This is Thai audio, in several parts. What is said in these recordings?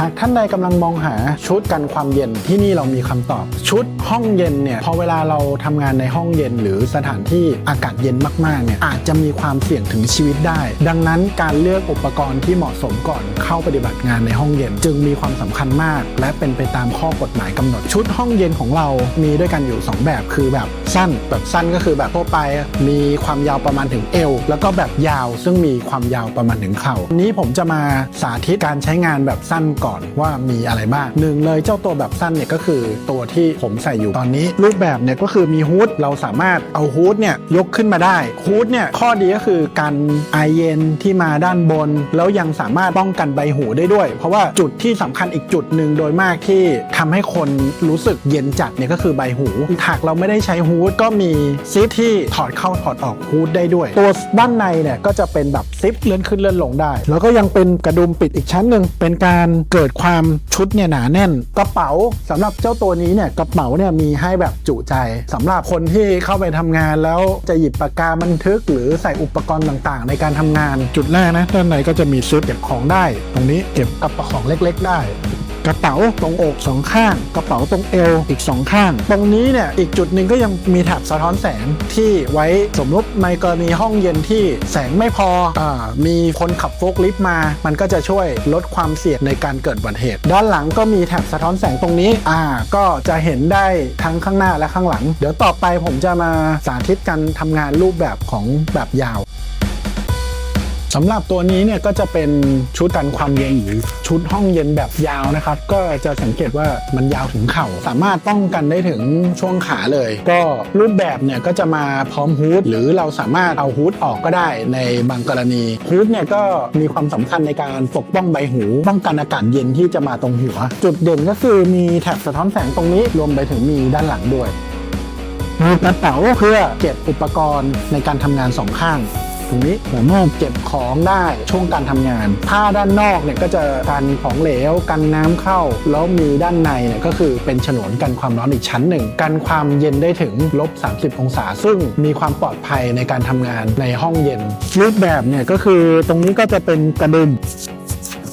หากท่านใดกำลังมองหาชุดกันความเย็นที่นี่เรามีคำตอบ ชุดห้องเย็นเนี่ยพอเวลาเราทำงานในห้องเย็น หรือสถานที่อากาศเย็นมากๆเนี่ยอาจจะมีความเสี่ยงถึงชีวิตได้ ดังนั้นการเลือกอุปกรณ์ที่เหมาะสมก่อนเข้าปฏิบัติงานในห้องเย็น จึงมีความสำคัญมาก และเป็นไปตามข้อกฎหมายกำหนด ชุดห้องเย็นของเรามีด้วยกันอยู่ 2 แบบคือแบบสั้น แบบสั้นก็คือแบบทั่วไปมีความยาวประมาณถึงเอว แล้วก็แบบยาวซึ่งมีความยาวประมาณถึงเข่าวันนี้ผมจะมาสาธิตการใช้งานแบบสั้นก่อนว่ามีอะไรบ้างหนึ่งเลยเจ้าตัวแบบสั้นเนี่ยก็คือตัวที่ผมใส่อยู่ตอนนี้ รูปแบบเนี่ยก็คือมีฮูดเราสามารถเอาฮูดเนี่ยยกขึ้นมาได้ฮูดเนี่ยข้อดีก็คือการไอเย็นที่มาด้านบน แล้วยังสามารถป้องกันใบหูได้ด้วย เพราะว่าจุดที่สำคัญอีกจุดหนึ่งโดยมากที่ทำให้คนรู้สึกเย็นจัดเนี่ยก็คือใบหูหากเราไม่ได้ใช้ฮูดก็มีซิปที่ถอดเข้าถอดออกฮูดได้ด้วย ตัวด้านในเนี่ยก็จะเป็นแบบซิปเลื่อนขึ้นเลื่อนลงได้ แล้วก็ยังเป็นกระดุมปิดอีกชั้นหนึ่งเป็นการเเกิดความชุดเนี่ยหนาแน่น กระเป๋าสำหรับเจ้าตัวนี้เนี่ยกระเป๋าเนี่ยมีให้แบบจุใจสำหรับคนที่เข้าไปทำงานแล้วจะหยิบปากกาบันทึก หรือใส่อุปกรณ์ต่างๆ ในการทำงานจุดแรกนะด้านในก็จะมีซุปเก็บของได้ ตรงนี้เก็บกระเป๋าของเล็ก ๆ ได้ กระเป๋าตรงอกสองข้าง กระเป๋าตรงเอวอีกสองข้าง ตรงนี้เนี่ยอีกจุดหนึ่งก็ยังมีแถบสะท้อนแสงที่ไว้สมมติในกรณีห้องเย็นที่แสงไม่พออมีคนขับโฟล์คลิฟต์มา มันก็จะช่วยลดความเสี่ยงในการเกิดอุบัติเหตุ ด้านหลังก็มีแถบสะท้อนแสงตรงนี้อ่าก็จะเห็นได้ทั้งข้างหน้าและข้างหลัง เดี๋ยวต่อไปผมจะมาสาธิตการทำงานรูปแบบของแบบยาว สำหรับตัวนี้เนี่ยก็จะเป็นชุดกันความเย็นหรือชุดห้องเย็นแบบยาวนะครับ ก็จะสังเกตว่ามันยาวถึงเข่า สามารถป้องกันได้ถึงช่วงขาเลย ก็รูปแบบเนี่ยก็จะมาพร้อมฮูดหรือเราสามารถเอาฮูดออกก็ได้ในบางกรณีฮูดเนี่ยก็มีความสำคัญในการปกป้องใบหูป้องกันอากาศเย็นที่จะมาตรงหัว จุดเด่นก็คือมีแถบสะท้อนแสงตรงนี้รวมไปถึงมีด้านหลังด้วยมีกระเป๋าเพื่อเก็บอุปกรณ์ในการทำงานสองข้าง ตรงนี้สามารถเก็บของได้ช่วงการทำงาน ผ้าด้านนอกเนี่ยก็จะกันของเหลวกันน้ำเข้า แล้วมีด้านในเนี่ยก็คือเป็นฉนวนกันความร้อนอีกชั้นหนึ่ง กันความเย็นได้ถึงลบ 30 องศา ซึ่งมีความปลอดภัยในการทำงานในห้องเย็นรูปแบบเนี่ยก็คือตรงนี้ก็จะเป็นกระดุม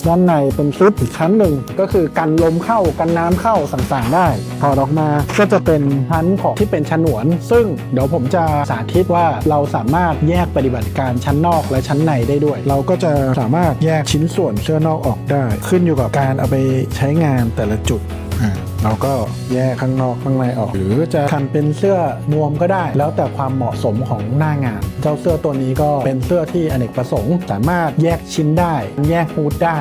ด้านในเป็นซุปอีกชั้นหนึ่ง ก็คือกันลมเข้ากันน้ำเข้าต่างๆได้ถอดออกมาก็จะเป็นชั้นของที่เป็นฉนวน ซึ่งเดี๋ยวผมจะสาธิตว่าเราสามารถแยกปฏิบัติการชั้นนอกและชั้นในได้ด้วย เราก็จะสามารถแยกชิ้นส่วนเสื้อนอกออกได้ ขึ้นอยู่กับการเอาไปใช้งานแต่ละจุดอ่า เราก็แยกข้างนอกข้างในออก หรือจะทำเป็นเสื้อนวมก็ได้ แล้วแต่ความเหมาะสมของหน้างาน เจ้าเสื้อตัวนี้ก็เป็นเสื้อที่อเนกประสงค์ สามารถแยกชิ้นได้ แยกฮูดได้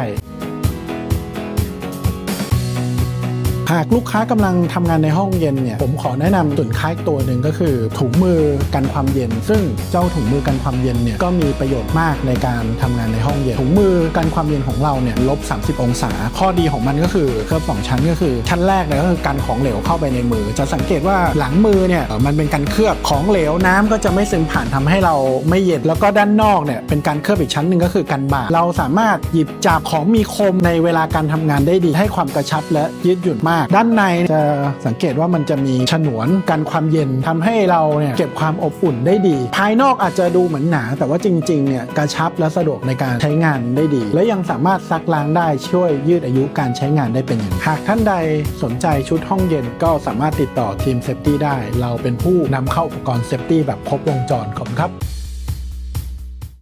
หากลูกค้ากำลังทำงานในห้องเย็นเนี่ยผมขอแนะนำสินค้าอีกตัวหนึ่งก็คือ ถุงมือกันความเย็น ซึ่งเจ้าถุงมือกันความเย็นเนี่ยก็มีประโยชน์มากในการทำงานในห้องเย็นถุงมือกันความเย็นของเราเนี่ยลบ 30 องศา ข้อดีของมันก็คือเคลือบสองชั้นก็คือชั้นแรกเนี่ยก็คือกันของเหลวเข้าไปในมือ จะสังเกตว่าหลังมือเนี่ยมันเป็นการเคลือบของเหลวน้ำก็จะไม่ซึมผ่านทำให้เราไม่เย็นแล้วก็ด้านนอกเนี่ยเป็นการเคลือบอีกชั้นหนึ่งก็คือกันบาดเราสามารถหยิบจับของมีคมในเวลาการทำงานได้ดีให้ความกระชับและยืดหยุ่นมากด้านในจะสังเกตว่ามันจะมีฉนวนกันความเย็นทำให้เราเนี่ยเก็บความอบอุ่นได้ดี ภายนอกอาจจะดูเหมือนหนา แต่ว่าจริงๆเนี่ยกระชับและสะดวกในการใช้งานได้ดี และยังสามารถซักล้างได้ช่วยยืดอายุการใช้งานได้เป็นอย่างหากท่านใดสนใจชุดห้องเย็นก็สามารถติดต่อทีมเซฟตี้ได้ เราเป็นผู้นำเข้าอุปกรณ์เซฟตี้แบบครบวงจรขอบคุณครับ